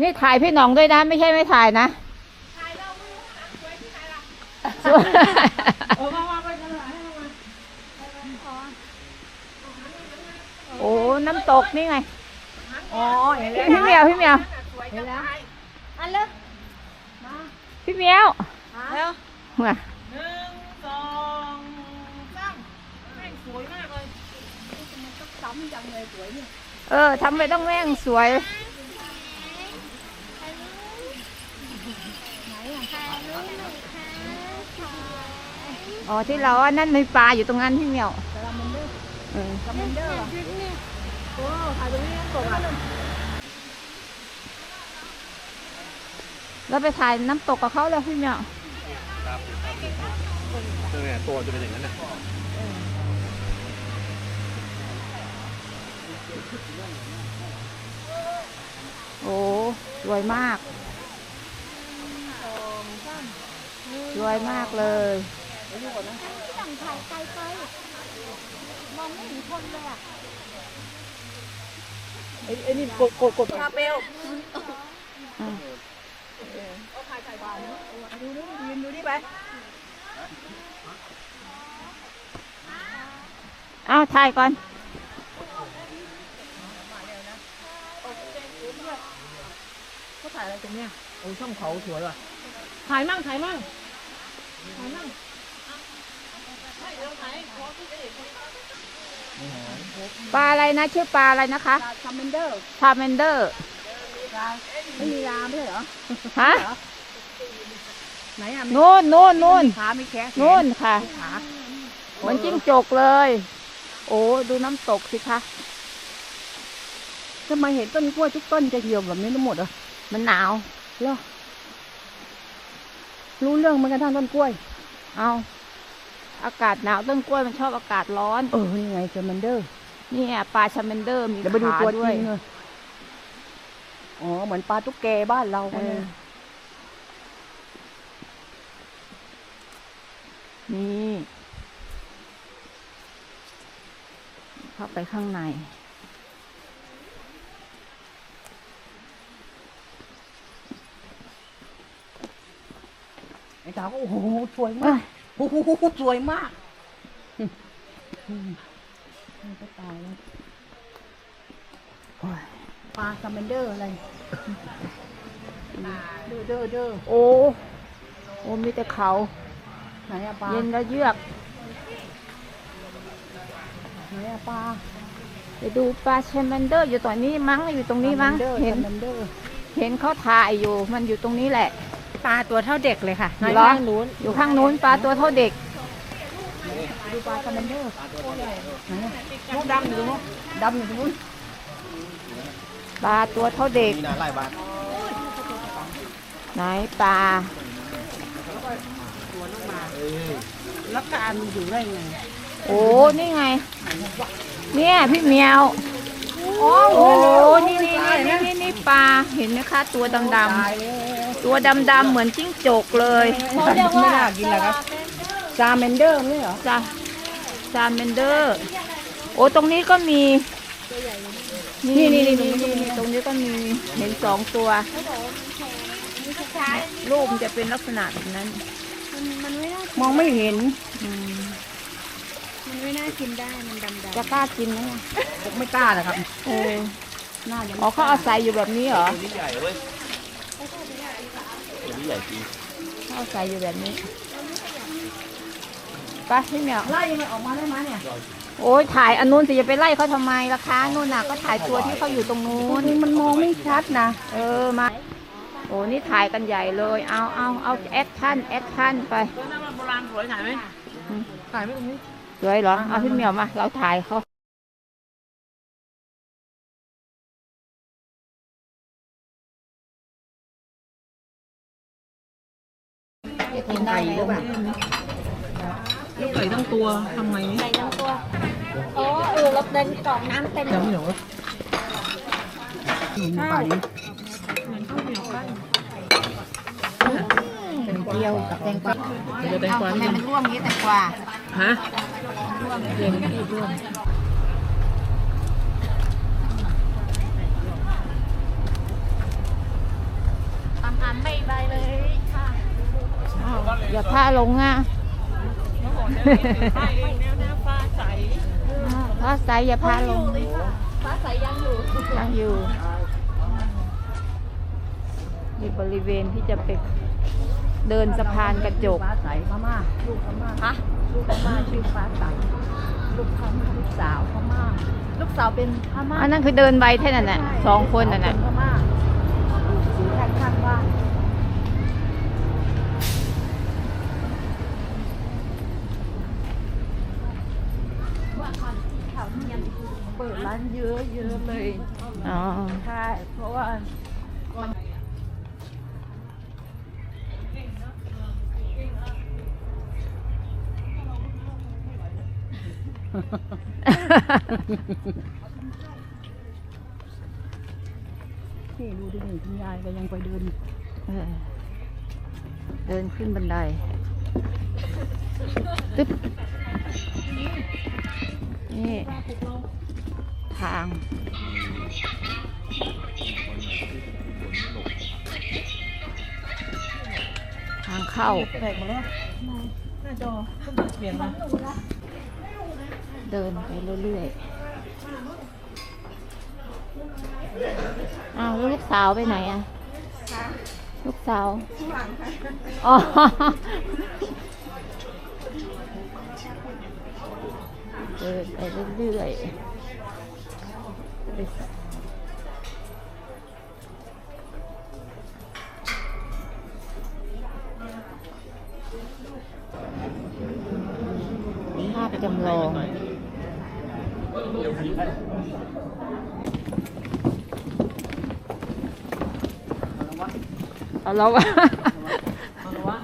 นี่ถ่ายพี่หน้องด้วยนะ ไม่ใช่ไม่ถ่ายนะสวยเออมามาไปกันเลยให้มาโอ้น้ำตกนี่ไง อ๋อเห็นแล้วพี่เมียวพี่เมียวเห็นแล้วอันเลิกพี่เมียวแล้วมาหนึ่งสองสามแม่งสวยมากเลยซ้ำจังเลยสวยเนี่ยเออทำไปต้องแม่งสวย อ๋อที่เราว่านั่นมีปลาอยู่ตรงนั้นพี่เหมียวเออคอมเมนเดอร์เหรอโอ้ถ่ายตรงนี้ตกอะเราไปถ่ายน้ำตกกับเขาแล้วพี่เหมียวเนี่ยตัวจะเป็นอย่างนั้นนะโอ้สวยมาก สวยมากเลย สั่งถ่ายไกลไปมองไม่เห็นคนเลยอะไอ้ไอ้นี่กดกดกดคาเปลอืมดูดูยืนดูนี่ไปเอาถ่ายก่อนเขาถ่ายอะไรตรงเนี้ยโอ้ยช่องเขาสวยว่ะถ่ายมั่งถ่ายมั่งถ่ายมั่ง ปลาอะไรนะชื่อปลาอะไรนะคะคอมเมนเดอร์ทาเมนเดอร์ไม่มีรามด้วยเหรอฮะไหนอะนู่นนู่นนู่นขาไม่แค่นู่นค่ะ ขาเหมือนจิ้งจกเลย โอ้ดูน้ำตกสิคะทำไมเห็นต้นกล้วยทุกต้นจะเหี่ยวแบบนี้ทั้งหมดอะมันหนาวเหรอรู้เรื่องเหมือนกันทั้งต้นกล้วย เอาอากาศหนาวต้นกล้วยมันชอบอากาศร้อน เออนี่ไงคอมเมนเดอร์ นี่ไงปลาชาเมนเดอร์มีเดี๋ยวไปดูขาตัวจด้วยริงเลยอ๋อ เหมือนปลาตุ๊กแกบ้านเราเอเนี่ยอนี่เข้าไปข้างใน ไอ้ตาก็โอ้โห สวยเอ้มายกโอ้โหสวยมากอื มมันก็ตายแล้วโอ้ยปลาคอมเมนเดอร์อะไรเด้อเด้อเด้อโอ้โอ้มีแต่เขาไหนอะปลาเย็นแล้วเยือกไหนอะปลาไปดูปลาชาเมนเดอร์อยู่ตรงนี้มั้งอยู่ตรงนี้มั้งเห็เห็นนเดอร์เห็นเขาถ่ายอยู่มันอยู่ตรงนี้แหละ ปลาตัวเท่าเด็กเลยค่ะเหรออยู่ข้างนู้นปลาตัวเท่าเด็ก ดูปลาคอมเมนเดอร์ไหนอะลูกดำอยู่ตรงนู้นดำอยู่ตรงนู้นปลาตัวเท่าเด็กมีนาไล่บ้านไหนปลาแล้วการอยู่ได้ไงโอ้นี่ไง เนี่ยพี่เมียวโอ้นี่นี่นี่นี่นี่ปลาเห็นไหมคะ ตัวดำดำตัวดำดำเหมือนจิ้งจกเลยไม่น่ากินนะครับซาเมนเดอร์ไม่เหรอจ้า ซาเมนเดอร์ โอ้ตรงนี้ก็มีนี่นี่นี่นี่นี่ตรงนี้ก็มีเห็นสองตัวรูปมันจะเป็นลักษณะแบบนั้นมันไม่น่ามองไม่เห็นอืมมันไม่น่ากินได้มันดำดจะกล้ากินไหมอะผมไม่กล้านะครับเออหน้ายังอ๋อเขาเอาใส่อยู่แบบนี้เหรอตัวนี้ใหญ่เว้ยตัวนี้ใหญ่จริงเขาเอาใส่อยู่แบบนี้ ไปพี่เหมียวไล่ยังไงออกมาได้ไหมเนี่ยโอ้ยถ่ายอันนู้นสิจะไปไล่เขาทำไมล่ะคะนู่นน่ะก็ถ่ายตัวที่เขาอยู่ตรงนู้ตัวนนี้มันมองไม่ชัดนะเออมาโอ้นี่ถ่ายกันใหญ่เลย เอาเอาเอาแอคชั่นแอคชั่นไปตัวนั้นมันโบราณสวยถ่ายไหมถ่ายไหมตรงนี้สวยเหรอเอาพี่เหมียวมาเราถ่ายเขาจะกินได้หรือเปล่า ลูกไก่ทั้งตัวทำไง ใส่ทั้งตัวโอ้ เออรถเดินกรอกน้ำเต็มจำเหนียวข้าวเหมือนข้าวเหนียวกันเกี๊ยวกับแตงกวาแตงกวาทำไมมันร่วมงี้แตงกวาฮะเรียนที่ร่วมอหันไม่ไปเลยค่ะอย่าพาลงอะ อ้าวพาใสอย่าพาลงฟ้าใสยังอยู่ยังอยู่มีบริเวณที่จะไปเดินสะพานกระจก ฟ้าใสพม่าลูกพม่าฮะลูกพม่าชื่อฟ้าใสลูกพม่าลูกสาวพม่าลูกสาวเป็นพม่าอันนั้นคือเดินไปแค่นั้นน่ะสองคนน่นน่ะ พม่าอยู่ข้างข้างๆบ้าน เปิดร้านเยอะเยอะๆเลย อ๋อ ใช่ เพราะว่านี่ดูดิหนึ่งคุณยายก็ยังไปเดินเออเดินขึ้นบันได ตึ๊บนี่ทาง ทางเข้าแตกหมดแล้วหน้าจอต้องเปลี่ยนมาเดินไปเรื่อยๆ อ้าวแล้วลูกสาวไปไหนอะ ลูกสาว อ๋อ เดินไปเรื่อยๆภาพจำลองเอาแล้ว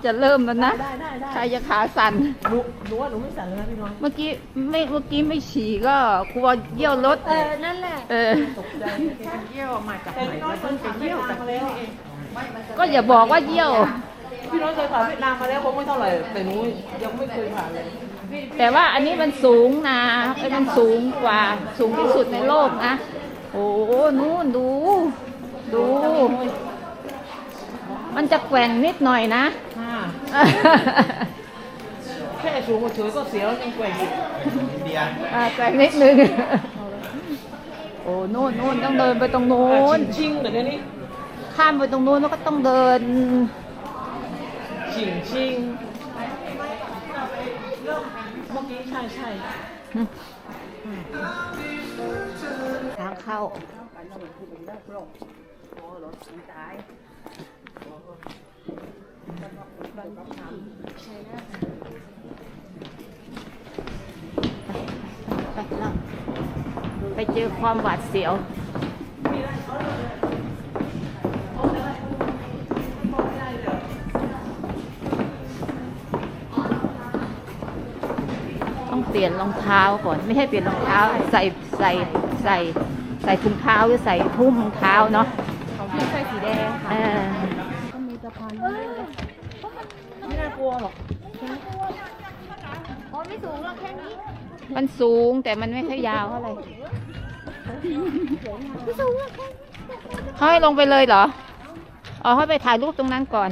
จะเริ่มแล้วนะ ได้ได้ได้ใครจะขาสั่น หนูหนูว่าหนูไม่สั่นเลยนะพี่น้อยเมื่อกี้ไม่เมื่อกี้ไม่ฉี่ก็กลัวเยี่ยวรถ เออ นั่นแหละ เออ ตกใจเยี่ยวมาจากไหนมาเพิ่งไปเยี่ยวจากมาแล้วเองก็อย่าบอกว่าเยี่ยว พี่น้อยเคยผ่านเวียดนามมาแล้วคงไม่เท่าไหร่แต่หนูยังไม่เคยผ่านเลยแต่ว่าอันนี้มันสูงนะเอ้ยมันสูงกว่าสูงที่สุดในโลกนะ โอ้โหนู่นดู ดู มันจะแกว่งนิดหน่อยนะค่ะ แค่สูงเฉยๆก็เสียวยังแกว่งอีกอ่าแกว่งนิดนึง โอ้โน่นโน่นต้องเดินไปตรงโน้นชิงๆแต่เดี๋ยวนี้ข้ามไปตรงโน้นแล้วก็ต้องเดินชิงชิงเมื่อกี้ใช่ใช่ทางเข้า ไปเราไปเจอความหวาดเสียวต้องเปลี่ยนรองเท้าก่อน ไม่ให้เปลี่ยนรองเท้า ใส่ใส่ใส่ใส่ถุงเท้าหรือใส่ทุ่มรองเท้าเนาะของพี่ใช่สีแดงค่ะเออไม่น่าก ลัวหรอกมันสูงแต่มันไม่ค่อยยาวเท่าไหร่เขาให้ลงไปเลยเหรอ อ๋อให้ไปถ่ายรูปตรงนั้นก่อน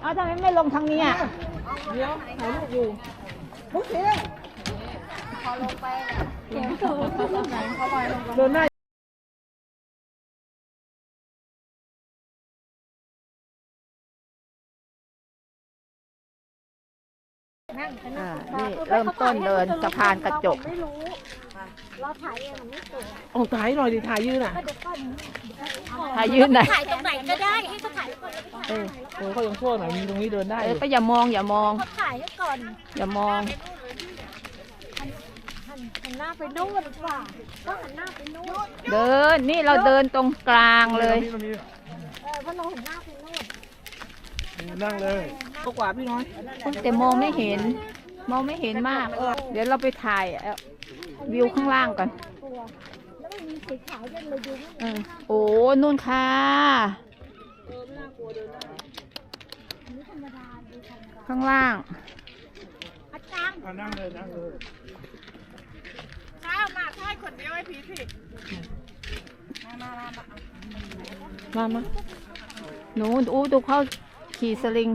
เอาทำไมไม่ลงทางนี้อะ เดี๋ยวถ่ายรูปอยู่เดินหน้า อ่านี่เริ่มต้นเดินสะพานกระจกโอ้ถ่ายหน่อยดิถ่ายยืนอะถ่ายยืนไหนถ่ายตรงไหนก็ได้ให้เขาถ่ายก่อนเออโอ้เขายังชั่วหน่อยมีตรงนี้เดินได้เอออยู่ก็อย่ามองอย่ามอง เขาถ่ายให้ก่อนอย่ามอง หันหันหน้าไปนู่นดีกว่าก็หันหน้าไปนู่นเดินนี่เราเดินตรงกลางเลย เออเพราะเราหันหน้าไป นู่นนั่งเลยก็กว่าพี่น้อย แต่มองไม่เห็น มองไม่เห็นมาก เดี๋ยวเราไปถ่ายเอาวิวข้างล่างก่อนตัวแล้วมันมีสีขาวยันเลยดูไม่เออโอ้นู่นค่ะธรรมดาดูธรรมดาข้างล่างอาจารย์นั่งเลยนั่งเลยข้าวมาถ่ายคนเดียวให้พีสิมมามาหนูอู้ดูเขา ขี่สลิง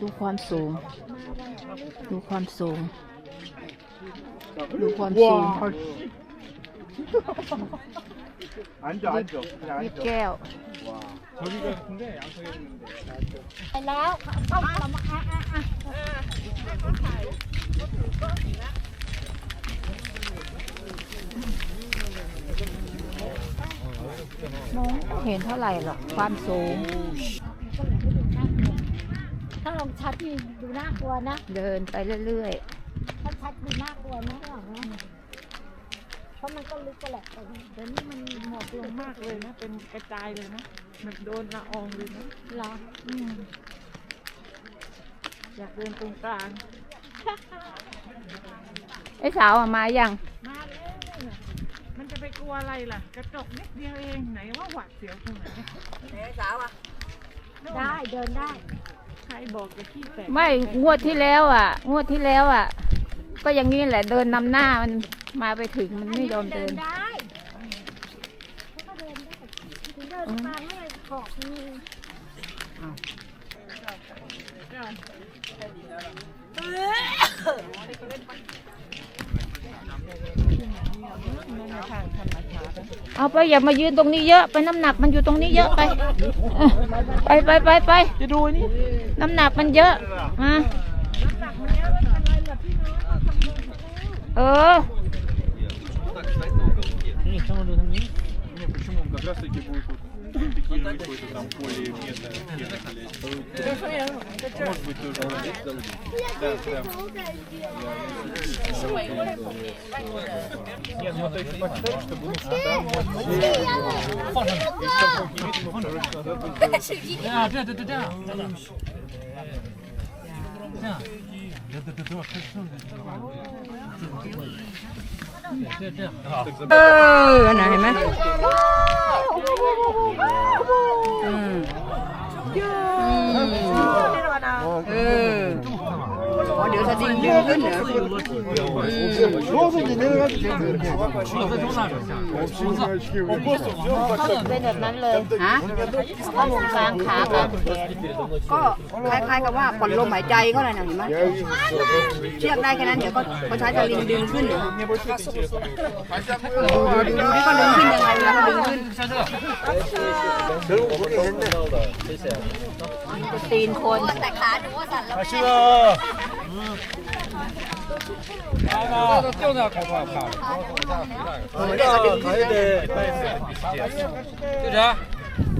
ดูความสูง ดูความสูง ดูความสูงอันจบอันจบแก้ว ไปแล้วเข้ามาอะอะอะ มองไม่เห็นเท่าไหร่หรอกความสูง ถ้าลงชัดนี่ดูน่ากลัวนะ เดินไปเรื่อยถ้าชัดดูน่ากลัวนะหรอนะเพราะมันก็ลึกก็แหละแต่เดี๋ยวนี้มันหมอกลงมากเลยนะ เป็นกระจายเลยนะมันโดนละอองเลยนะเหรออืมอยากเดินตรงกลางๆ ไอ้สาวอะมายังมาแล้วน่ะมันจะไปกลัวอะไรล่ะ กระจกนิดเดียวเองไหนว่าหวาดเสียวตรงไหนได้เดินได้ ใครบอกจะขี้แตกไม่งวดที่แล้วอะ งวดที่แล้วอะ ก็อย่างนี้แหละเดินนำหน้ามันมาไปถึงมันไม่ยอมเดินได้เขาก็เดินได้ถึงเดินมาเมื่อขอบมีเอ าไปอย่ามายืนตรงนี้เยอะ ไปน้ำหนักมันอยู่ตรงนี้เยอะไปเออไปไปไปไป จะดูนี่ น้ำหนักมันเยอะมาเออ Не, почему? Он как раз таки будет вот такие какое-то там поле местное. Может быть, тоже. Да, да. Нет, ну то есть почитать, чтобы ну, там может быть, если там вдруг не видно, мы второй раз назад будет Так เออน่ะเห็นไหมอืมเออ อ๋อเดี๋ยวสลิงดึงขึ้นเหรอรู้สึกยังไงครับเขานนั้นเลยฮะเขาางขากางแขนก็คล้ายๆกับว่าผ่อนลมหายใจก็าเลยนะเห็นไหมเชือกได้แค่นั้นเดี๋ยวก็เขาใช้จะลิงดึงขึ้นเหรอดูดูดูให้เขาดึงขึ้นยังไงแล้วเขาดึงขึ้นตีนคนแต่ขาหนูสั่นแล้วแม่나 뛰어나 가봐 가. 어, 야, 가야 돼. 뛰자.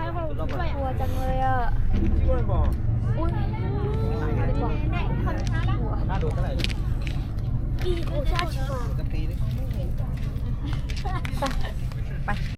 ท้ายของเราด้วยกลัวจังเลยอะ 찍어내บ.อกอุ้ยไม่าดูเท่าไหร่.ปีกูชาชิบ ไป